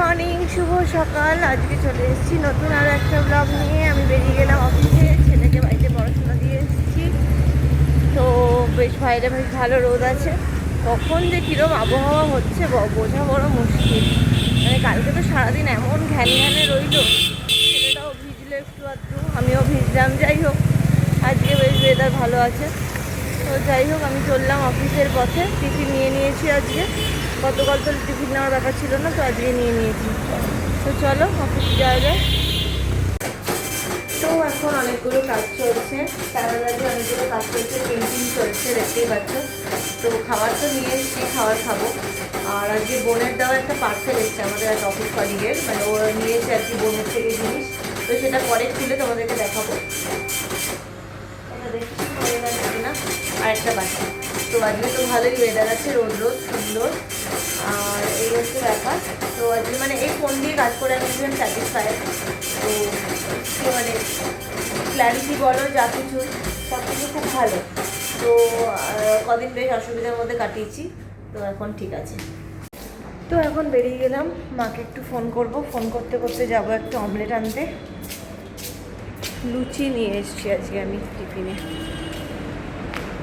Morning শুভ সকাল। আজকে চলে এসেছি নতুন আরও একটা ব্লগ নিয়ে। আমি বেরিয়ে গেলাম অফিসে ছেলেকে বাড়িতে পড়াশোনা দিয়ে এসেছি। তো বেশ বাইরে বেশ ভালো রোদ আছে। কখন যে কীরকম আবহাওয়া হচ্ছে বোঝা বড় মুশকিল। মানে কালকে তো সারাদিন এমন ঘ্যান ঘ্যানে রইল। ছেলেটাও ভিজলো একটু আধটু, আমিও ভিজলাম, যাই হোক। আজকে বেশ ওয়েদার ভালো আছে। তো যাই হোক, আমি চললাম অফিসের পথে। টিফিন নিয়ে নিয়েছি আজকে। গতকাল তো টিফিন নেওয়ার ব্যাপার ছিল না, তো আজকে নিয়ে নিয়েছি। তো চলো অফিসে যাওয়া যায় তো এখন অনেকগুলো কাজ চলছে। আগে অনেকগুলো কাজ চলছে পেন্টিং চলছে, দেখতেই পাচ্ছ। তো খাবার তো নিয়ে এসেছি, খাবার খাব। আর আজকে বোনের দেওয়া একটা পার্সেল এসছে আমাদের একটা অফিস কলিগের মানে ও নিয়েছে আর কি বোনের থেকে জিনিস। তো সেটা পরে খুলে তোমাদেরকে দেখাবো। দেখছি হয়ে আর একটা বাকি। তো আজকে তো ভালোই ওয়েদার আছে রোদ রোদ। সুন্দর আর এই হচ্ছে ব্যাপার। তো আজকে মানে এই ফোন দিয়ে কাজ করে আমি ভীষণ স্যাটিসফাইড তো মানে ক্ল্যারিটি বলো, যা কিছু, সব কিছু খুব ভালো। তো কদিন বেশ অসুবিধার মধ্যে কাটিয়েছি। তো এখন ঠিক আছে। তো এখন বেরিয়ে গেলাম। মাকে একটু ফোন করব। ফোন করতে করতে যাব একটু অমলেট আনতে। লুচি নিয়ে এসেছি আজকে আমি টিফিনে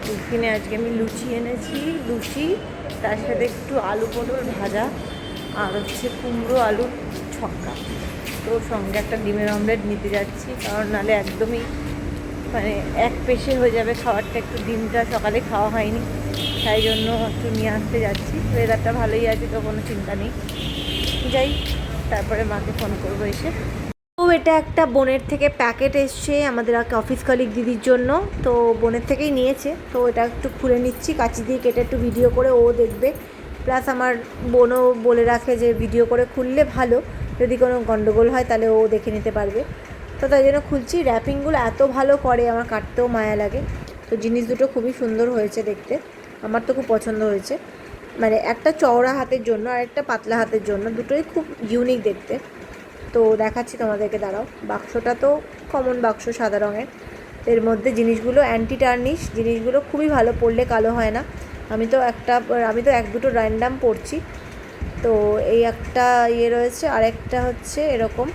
টিফিনে আজকে আমি লুচি এনেছি। লুচি তার সাথে একটু আলু পটল ভাজা আর হচ্ছে কুমড়ো আলুর ছক্কা। তো সঙ্গে একটা ডিমের অমলেট নিতে যাচ্ছি, কারণ নাহলে একদমই মানে এক পেশে হয়ে যাবে খাবারটা একটু ডিমটা সকালে খাওয়া হয়নি, তাই জন্য একটু নিয়ে আসতে যাচ্ছি। ওয়েদারটা ভালোই আছে তো কোনো চিন্তা নেই। যাই, তারপরে মাকে ফোন করব এসে। তো এটা একটা বোনের থেকে প্যাকেট এসছে আমাদের অফিস কলিগ দিদির জন্য, তো বোনের থেকেই নিয়েছে। তো এটা একটু খুলে নিচ্ছি, কাঁচি দিয়ে কেটে একটু ভিডিও করে ও দেখবে। প্লাস আমার বোনও বলে রাখে যে ভিডিও করে খুললে ভালো, যদি কোনো গন্ডগোল হয় তাহলে ও দেখে নিতে পারবে। তো তাই জন্য খুলছি র্যাপিংগুলো এত ভালো করে, আমার কাটতেও মায়া লাগে। তো জিনিস দুটো খুবই সুন্দর হয়েছে দেখতে, আমার তো খুব পছন্দ হয়েছে। মানে একটা চওড়া হাতের জন্য আর একটা পাতলা হাতের জন্য, দুটোই খুব ইউনিক দেখতে। তো দেখাচ্ছি তোমাদেরকে, দাঁড়াও। বাক্সটা তো কমন বাক্স সাদা রঙের। এর মধ্যে জিনিসগুলো অ্যান্টি টার্নিশ জিনিসগুলো খুবই ভালো পড়লে কালো হয় না। আমি তো একটা, আমি তো এক দুটো র্যান্ডাম পড়ছি তো এই একটা ইয়ে রয়েছে, আর একটা হচ্ছে এরকম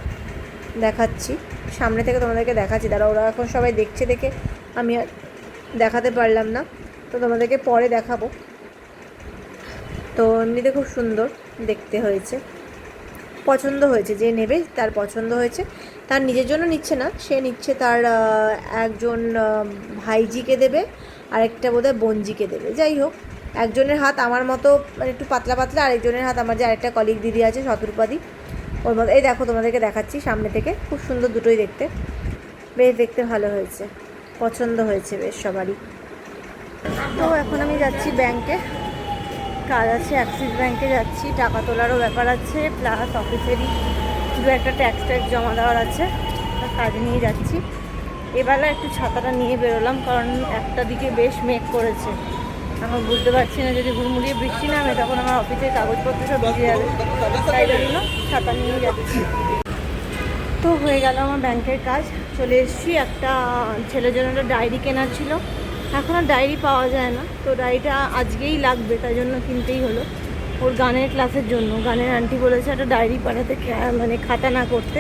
দেখাচ্ছি। সামনে থেকে তোমাদেরকে দেখাচ্ছি। দাঁড়া ওরা এখন সবাই দেখছে দেখে আমি আর দেখাতে পারলাম না। তো তোমাদেরকে পরে দেখাবো। তো এমনিতে খুব সুন্দর দেখতে হয়েছে। পছন্দ হয়েছে, যে নেবে তার পছন্দ হয়েছে। তার নিজের জন্য নিচ্ছে না, সে নিচ্ছে তার একজন ভাইজিকে দেবে আরেকটা বোধহয় বোনজিকে দেবে। যাই হোক, একজনের হাত আমার মতো মানে একটু পাতলা পাতলা, আরেকজনের হাত আমার যে আরেকটা কলিগ দিদি আছে, শতরূপাদি, ওর মতো। এই দেখো তোমাদেরকে দেখাচ্ছি সামনে থেকে, খুব সুন্দর দুটোই দেখতে। বেশ দেখতে ভালো হয়েছে, পছন্দ হয়েছে বেশ সবারই। তো এখন আমি যাচ্ছি ব্যাংকে কাজ আছে অ্যাক্সিস ব্যাংকে যাচ্ছি, টাকা তোলারও ব্যাপার আছে প্লাস অফিসেরই দু একটা ট্যাক্স ট্যাক্স জমা দেওয়ার আছে কাজ নিয়ে যাচ্ছি। এবেলা একটু ছাতাটা নিয়ে বেরোলাম, কারণ একটা দিকে বেশ মেঘ করেছে। এখন বুঝতে পারছি না, যদি হুড়মুড়িয়ে বৃষ্টি নামে, তখন আমার অফিসের কাগজপত্র সব ভিজে যাবে। তাই জন্য ছাতা নিয়ে যাচ্ছি। তো হয়ে গেল আমার ব্যাংকের কাজ। চলে এসেছি, একটা ছেলের জন্য একটা ডায়েরি কেনার ছিল। এখন আর ডায়েরি পাওয়া যায় না। তো ডায়েরিটা আজকেই লাগবে, তাই জন্য কিনতেই হলো। ওর গানের ক্লাসের জন্য, গানের আন্টি বলেছে একটা ডায়েরি পাঠাতে মানে খাতা না করতে।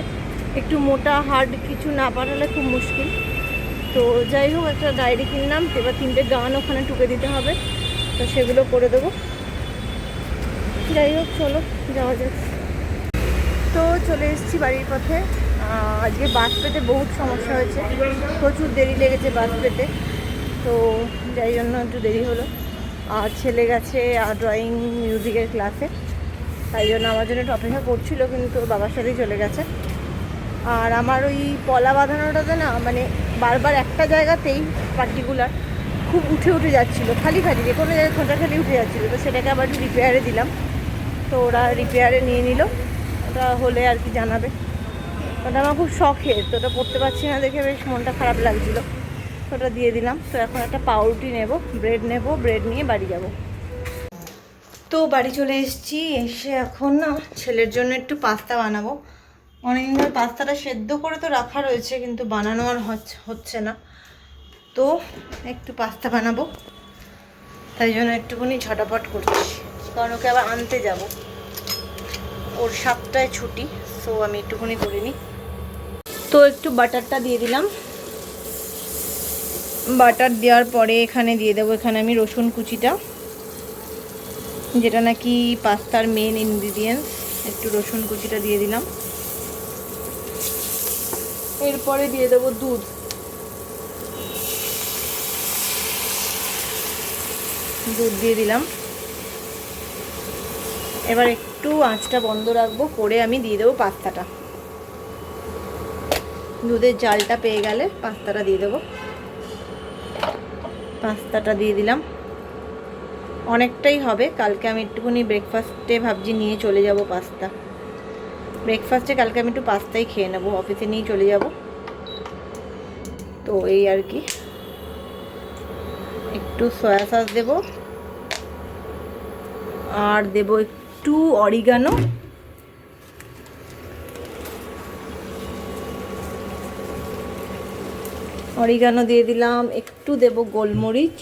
একটু মোটা হার্ড কিছু না পাঠালে খুব মুশকিল। তো যাই হোক, একটা ডায়েরি কিনলাম, এবার তিনটে গান ওখানে টুকে দিতে হবে। তো সেগুলো করে দেবো। যাই হোক, চলো, যাওয়া যাক। তো চলে এসেছি বাড়ির পথে। আজকে বাস পেতে বহুত সমস্যা হয়েছে। প্রচুর দেরি লেগেছে বাস পেতে। তো যাই জন্য একটু দেরি হলো। আর ছেলে গেছে আর ড্রয়িং মিউজিকের ক্লাসে তাই জন্য আমার জন্য একটু অপেক্ষা করছিল, কিন্তু বাবার সাথেই চলে গেছে। আর আমার ওই পলা বাঁধানোটাতে না মানে বারবার একটা জায়গাতেই পার্টিকুলার খুব উঠে উঠে যাচ্ছিল, খালি খালি, যে কোনো জায়গায় খোঁটা খালি উঠে যাচ্ছিল। তো সেটাকে আবার একটু রিপেয়ারে দিলাম। তো ওরা রিপেয়ারে নিয়ে নিল। ওটা হলে আর কি জানাবে। ওটা আমার খুব শখের, তো ওটা পড়তে পারছি না দেখে বেশ মনটা খারাপ লাগছিল। ওটা দিয়ে দিলাম। তো এখন একটা পাউরুটি নেব, ব্রেড নেব, ব্রেড নিয়ে বাড়ি যাব। তো বাড়ি চলে এসেছি, এসে এখন না ছেলের জন্য একটু পাস্তা বানাবো। অনেকদিন ধরে পাস্তাটা সেদ্ধ করে তো রাখা রয়েছে, কিন্তু বানানো আর হচ্ছে- না। তো একটু পাস্তা বানাবো। তাই জন্য একটুখানি ঝটাপট করছি। কারণ ওকে আবার আনতে যাব। ওর সাতটায় ছুটি সো আমি একটুখানি করে নিই। তো একটু বাটারটা দিয়ে দিলাম। বাটার দেওয়ার পরে এখানে দিয়ে দেবো, এখানে আমি রসুন কুচিটা, যেটা নাকি পাস্তার মেন ইনগ্রিডিয়েন্টস একটু রসুন কুচিটা দিয়ে দিলাম। এরপরে দিয়ে দেবো দুধ। দুধ দিয়ে দিলাম। এবার একটু আঁচটা বন্ধ রাখব, করে আমি দিয়ে দেবো পাস্তাটা। দুধের জালটা পেয়ে গেলে পাস্তাটা দিয়ে দেবো। পাস্তাটা দিয়ে দিলাম। অনেকটাই হবে। কালকে আমি একটুখানি ব্রেকফাস্টে ভাবছি নিয়ে চলে যাব পাস্তা। ব্রেকফাস্টে কালকে আমি একটু পাস্তাই খেয়ে নেব। অফিসে নিয়ে চলে যাব। তো এই আর কি। একটু সয়া সস দেব। আর দেব একটু অরিগানো অরিগানো দিয়ে দিলাম, একটু দেব গোলমরিচ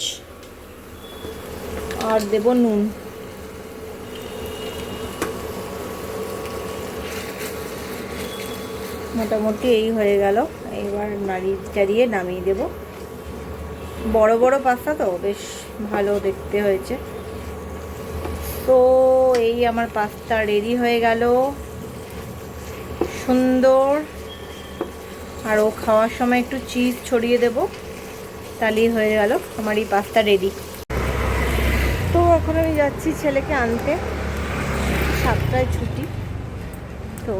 আর দেব নুন। মোটামুটি এই হয়ে গেল, এবার নাড়িয়ে চাড়িয়ে নামিয়ে দেব। বড় বড় পাস্তা তো, বেশ ভালো দেখতে হয়েছে। তো এই আমার পাস্তা রেডি হয়ে গেল। সুন্দর আর ও খাওয়ার সময় একটু চিজ ছড়িয়ে দেব, তাহলেই হয়ে গেল আমার এই পাস্তা রেডি তো এখন আমি যাচ্ছি ছেলেকে আনতে, সাতটায় ছুটি, তো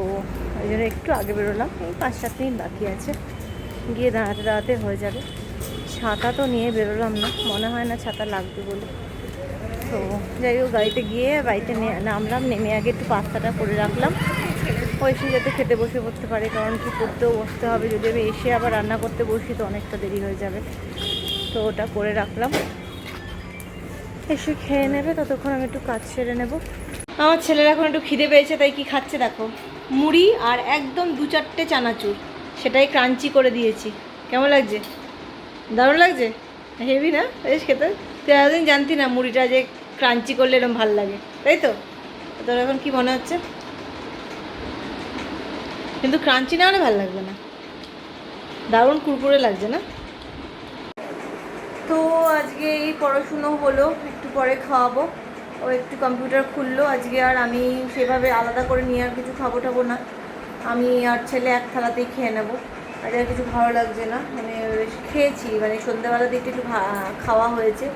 ওই জন্য একটু আগে বেরোলাম, এই পাঁচ সাত মিনিট বাকি আছে, গিয়ে দাঁড়াতে দাঁড়াতে হয়ে যাবে। ছাতা তো নিয়ে বেরোলাম না, মনে হয় না ছাতা লাগবে বলে। তো যাই হোক, গাড়িতে গিয়ে বাড়িতে নামলাম, নেমে আগে একটু পাস্তাটা করে রাখলাম। ও এসে যাতে খেতে বসে পড়তে পারে, কারণ কি করতেও বসতে হবে। যদি আমি এসে আবার রান্না করতে বসি, তো অনেকটা দেরি হয়ে যাবে। তো ওটা করে রাখলাম। এসে খেয়ে নেবে, ততক্ষণ আমি একটু কাজ সেরে নেব। আমার ছেলের এখন একটু খিদে পেয়েছে, তাই কি খাচ্ছে দেখো। মুড়ি আর একদম দু চারটে চানাচুর, সেটাই ক্রাঞ্চি করে দিয়েছি। কেমন লাগছে? দারুণ লাগছে? হেভি না? বেশ খেতে। তুই এতদিন জানতি না মুড়িটা যে ক্রাঞ্চি করলে এরকম ভালো লাগে, তাই তো? তোর এখন কি মনে হচ্ছে? কিন্তু ক্রাঞ্চি না হলে ভালো লাগবে না। দারুণ কুরকুরে লাগছে না? তো আজকে এই পড়াশুনো হলো, একটু পরে খাওয়াবো। ও একটু কম্পিউটার খুললো, আজকে আর আমি সেভাবে আলাদা করে নিয়ে আর কিছু খাব টাবো না। আমি আর ছেলে এক থালাতেই খেয়ে নেব। আজ আর কিছু ভালো লাগছে না মানে খেয়েছি মানে সন্ধ্যাবেলা দিকে একটু খাওয়া হয়েছে।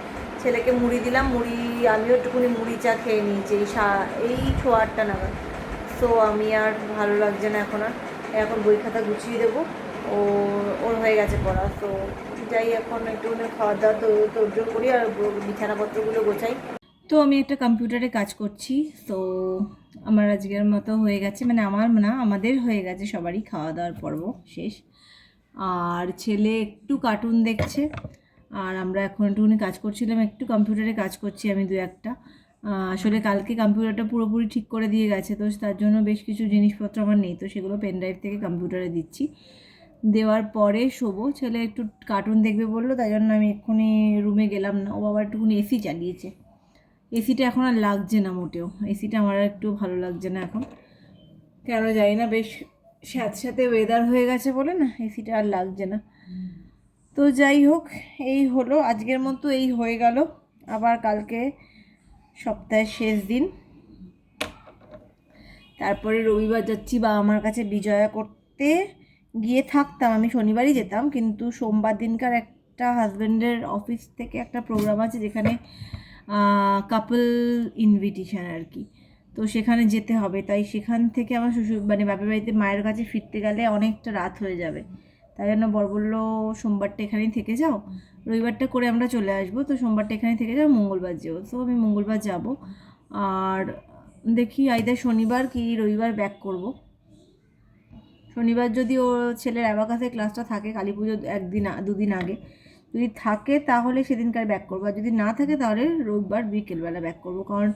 ছেলেকে মুড়ি দিলাম, মুড়ি, আমিও একটুখানি মুড়ি চা খেয়ে নিয়েছি, এই সা- এই ছো আটটা নাগাদ। সো আমি আর ভালো লাগছে না এখন আর। এখন বই খাতা গুছিয়ে দেবো। ও, ওর হয়ে গেছে পড়া, তো যাই এখন একটুখানি খাওয়া দাওয়া তো তোর করি আর বিছানাপত্রগুলো গোছাই। তো আমি একটা কম্পিউটারে কাজ করছি, তো আমার আজকের মতো হয়ে গেছে। মানে আমার না, আমাদের হয়ে গেছে সবারই খাওয়া দাওয়ার পর্ব শেষ। আর ছেলে একটু কার্টুন দেখছে, আর আমরা এখন একটুখানি কাজ করছিলাম, একটু কম্পিউটারে কাজ করছি আমি দু একটা। আসলে কালকে কম্পিউটারটা পুরোপুরি ঠিক করে দিয়ে গেছে, তো তার জন্য বেশ কিছু জিনিসপত্র আমার নেই, তো সেগুলো পেন ড্রাইভ থেকে কম্পিউটারে দিচ্ছি। দেওয়ার পরে শোবো, ছেলে একটু কার্টুন দেখবে বলল, তাই জন্য আমি এক্ষুনি রুমে গেলাম না, ও আবার একটুখানি এসি চালিয়েছে। এসিটা এখন আর লাগছে না মোটেও এসিটা আমার আর একটু ভালো লাগছে না এখন। কেন জানি না, বেশ সাথে সাথে ওয়েদার হয়ে গেছে বলে না এসিটা আর লাগছে না। তো যাই হোক, এই হলো, আজকের মতো এই হয়ে গেল। আবার কালকে সপ্তাহের শেষ দিন। তারপরে রবিবার যাচ্ছি বা আমার কাছে বিজয়া করতে। গিয়ে থাকতাম, আমি শনিবারই যেতাম, কিন্তু সোমবার দিনকার একটা হাজব্যান্ডের অফিস থেকে একটা প্রোগ্রাম আছে যেখানে কাপল ইনভিটেশন আর কি। তো সেখানে যেতে হবে, তাই সেখান থেকে আমার শ্বশুর মানে বাপের বাড়িতে মায়ের কাছে ফিরতে গেলে অনেকটা রাত হয়ে যাবে। তাই জন্য বর বলল, সোমবারটা এখানেই থেকে যাও। রবিবারটা করে আমরা চলে আসব, তো সোমবারটা এখানেই থেকে যাও, মঙ্গলবার যেও। তো আমি মঙ্গলবার যাব। আর দেখি আইদার শনিবার কি রবিবার ব্যাক করব। শনিবার যদি ও ছেলের অ্যাবাকাসের ক্লাসটা থাকে, কালী পুজো একদিন, দুদিন আগে। যদি থাকে তাহলে সেদিনকার ব্যাক করব। আর যদি না থাকে তাহলে রোববার বিকেলবেলা ব্যাক করব। কারণ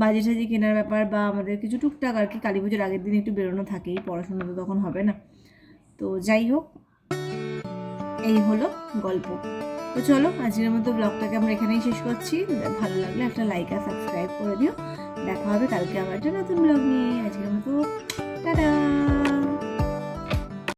বাজে সাজি কেনার ব্যাপার বা আমাদের কিছু টুকটাক আর কি, কালী পুজোর আগের দিন একটু বেরোনো থাকেই, পড়াশোনা তো তখন হবে না। তো যাই হোক এই হলো গল্প। তো চলো, আজকের মতো ব্লগটাকে আমরা এখানেই শেষ করছি। ভালো লাগলে একটা লাইক আর সাবস্ক্রাইব করে দিও। দেখা হবে কালকে আবার একটা নতুন ব্লগ নিয়ে। আজকের মতো, টাটা!